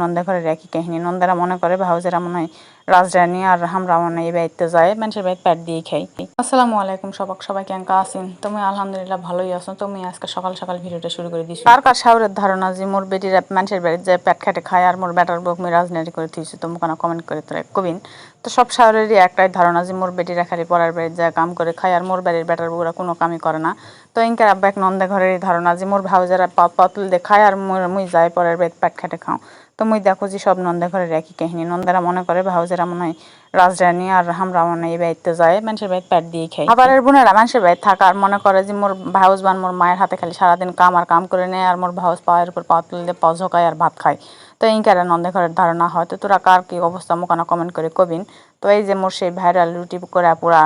নন্দে ঘরের একই কাহিনী। নন্দারা মনে করে, ভাউজেরা মনে হয় রাজরানী আর আমরা মনে এই বাড়িতে যায়, মানুষের বাড়িতে প্যাট দিয়ে খাই। আসসালামু আলাইকুম সবাক সবাই কেঙ্কা আছেন? তুমি আলহামদুলিল্লাহ ভালোই আছো। তুমি আজকে সকাল সকাল ভিডিওটা শুরু করে দিছো। কার কার শাওরের ধারণা যে মোর বেটির মানুষের বাড়িতে যায় প্যাট খাটে খায় আর মোর বেটার বউক আমি রাজনীতি করে দিয়েছি তুমি কোনো কমেন্ট করে তোরা কবিন। তো সব শাওরেরই একটাই ধারণা যে মোর বেটিরা খালি পড়ার বাড়িতে যায়, কাম করে খায় আর মোর বাড়ির বেটার বউরা কোনো কামই করে না। তো ইনকার আব্বা এক নন্দে ঘরের ধারণা যে মোর ভাউজারা পাতুল দিয়ে খায় আর মুই যায় পরের বাড়িতে প্যাট খাটে খাও। তো দেখো যে সব নন্দে ঘরের একই কাহিনী। নন্দারা মনে করে ভাউজেরা মনে হয় রাজরানী আর আমরা মনে এই বাড়িতে যায়, মানুষের বাড়িতে প্যাট দিয়ে খাই আবারের বোনেরা মানুষের বাড়িতে থাকা আর মনে করে যে মোর ভাউজ বান মোর মায়ের হাতে খালি সারাদিন কাম আর কাম করে নেয় আর মোর ভাউজ পাওয়ার উপর পা তুললে পাও ঝোকায় আর ভাত খায়। তো এই কারে নন্দে ঘরের ধারণা হয়। তো তোরা কার কি অবস্থা মোকানা কমেন্ট করে কবিন। তো এই যে মোর সেই ভাইরাল রুটি করে পুরা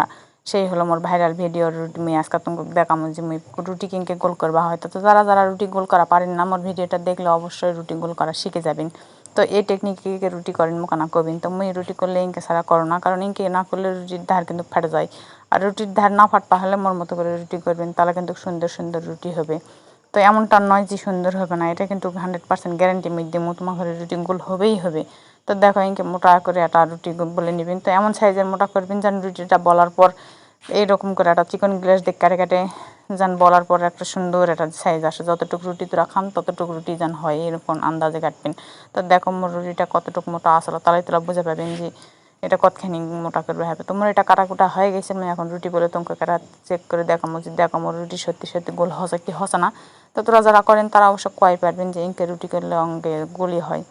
সেই হলো মোর ভাইরাল ভিডিও রুটি মুই আজকে তোমাকে দেখামো যে মুই রুটি কিনকে গোল করবা হয়তো তো যারা যারা রুটি গোল করা পারেন না, মোর ভিডিওটা দেখলে অবশ্যই রুটি গোল করা শিখে যাবেন। তো এই টেকনিকে রুটি করেন মোকানা কবিন। তো মুই রুটি করলে ইনকে সারা করো না, কারণ ইনকে না করলে রুটির ধার কিন্তু ফেটে যায়। আর রুটির ধার না ফাটপা হলে মোর মতো করে রুটি করবেন, তাহলে কিন্তু সুন্দর সুন্দর রুটি হবে। তো এমনটা নয় যে সুন্দর হবে না, এটা কিন্তু হান্ড্রেড পার্সেন্ট গ্যারেন্টি মধ্যে তোমার ঘরে রুটি গোল হবেই হবে। তো দেখো ইনকে মোটা করে একটা রুটি বলে নেবেন। তো এমন সাইজের মোটা করবেন যেন রুটিটা বলার পর এইরকম করে একটা চিকন গ্লাস দিয়ে কাটে কাটে যেন বলার পর একটা সুন্দর একটা সাইজ আসে। যতটুকু রুটি তোরা খান, ততটুকু রুটি যেন হয়, এরকম আন্দাজে কাটবেন। তো দেখো, মোর রুটিটা কতটুকু মোটা আসলো তাহলে তোরা বুঝে পাবেন যে এটা কতখানি মোটা করবে। হবে তোমার এটা কাটাকুটা হয়ে গেছে, আমি এখন রুটি বলে তোমাকে কাটা চেক করে দেখো যে দেখো, মোর রুটি সত্যি সত্যি গোল হসে কি হসে না। তো তোরা যারা করেন, তারা অবশ্য কয় পারবেন যে ইনকে রুটি করলে অঙ্গে গলি হয়।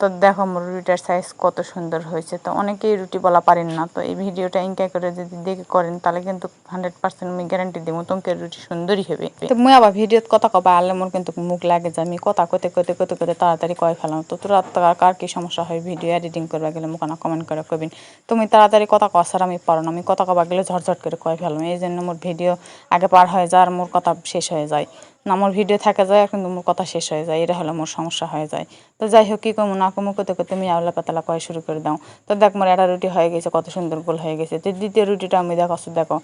তো দেখো রুটিটার সাইজ কত সুন্দর হয়েছে। তো অনেকেই রুটি বলা পারেন না, তো এই ভিডিওটা ইনকা করে যদি দেখে করেন, তাহলে কিন্তু হান্ড্রেড পার্সেন্ট আমি গ্যারান্টি দিব তোমাকে রুটি সুন্দরই হবে। তো মুই আবার ভিডিওত কথা কবা আনলে মোর কিন্তু মুখ লাগে যে আমি কথা কতে কতে কতে কতে তাড়াতাড়ি কয় ফেলাম। তো তোরা কার কি সমস্যা হয়, ভিডিও এডিটিং করবা গেলে মুখানা কমেন্ট করে কবিন তুমি তাড়াতাড়ি কথা কওয়া ছাড়া আমি পারো না, আমি কথা কবা গেলে ঝটঝট করে কয় ফেলাম। এই জন্য মোর ভিডিও আগে পার হয়ে যায় আর মোর কথা শেষ হয়ে যায়। আমার ভিডিও থাকা যায় কিন্তু মোর কথা শেষ হয়ে যায়, এটা হলো মোর সমস্যা হয়ে যায়। তো যাই হোক, কী কমু না কমু, করতে করতে আমি আওলা পাতলা কয় শুরু করে দাও। তো দেখ, মোর একটা রুটি হয়ে গেছে, কত সুন্দর গোল হয়ে গেছে। তো দ্বিতীয় রুটিটা আমি দেখো দেখো।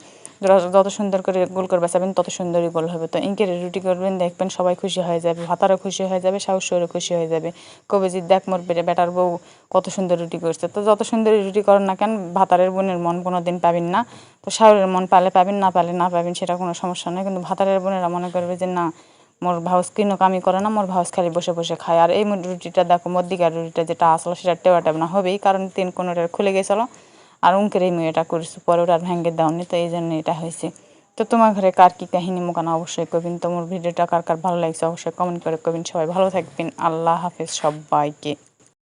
যত সুন্দর করে গোল করবে চাবেন তত সুন্দরই গোল হবে। তো ইনকে রুটি করবেন, দেখবেন সবাই খুশি হয়ে যাবে, ভাতারও খুশি হয়ে যাবে শাশুড়ও খুশি হয়ে যাবে। কবে যে দেখ মোর বেটার বউ কত সুন্দর রুটি করছে। তো যত সুন্দরই রুটি করেন না কেন, ভাতারের বোনের মন কোনো দিন পাবেন না। তো শাহুরের মন পালে পাবেন, না পালে না পাবেন, সেটা কোনো সমস্যা নয় কিন্তু ভাতারের বোনেরা মনে করবে যে, না, মোর ভাউস কিনো কামি করে না, মোর ভাউস খালি বসে বসে খায়। আর এই রুটিটা দেখো মদ্দিকার রুটিটা যেটা আসলো, সেটা টেবা টেবনা হবেই। কারণ তিন কোনোটা খুলে গেছিল আর এই মেয়েটা করেছি, পরে ওটা আর ভেঙে দাওনি তো এই জন্য এটা হয়েছে। তো তোমার ঘরে কার কী কাহিনী মোকানো? অবশ্যই কবিন, তোমার ভিডিওটা কার কার ভালো লাগছে অবশ্যই কমেন্ট করে কবিন। সবাই ভালো থাকবেন, আল্লাহ হাফেজ সবাইকে।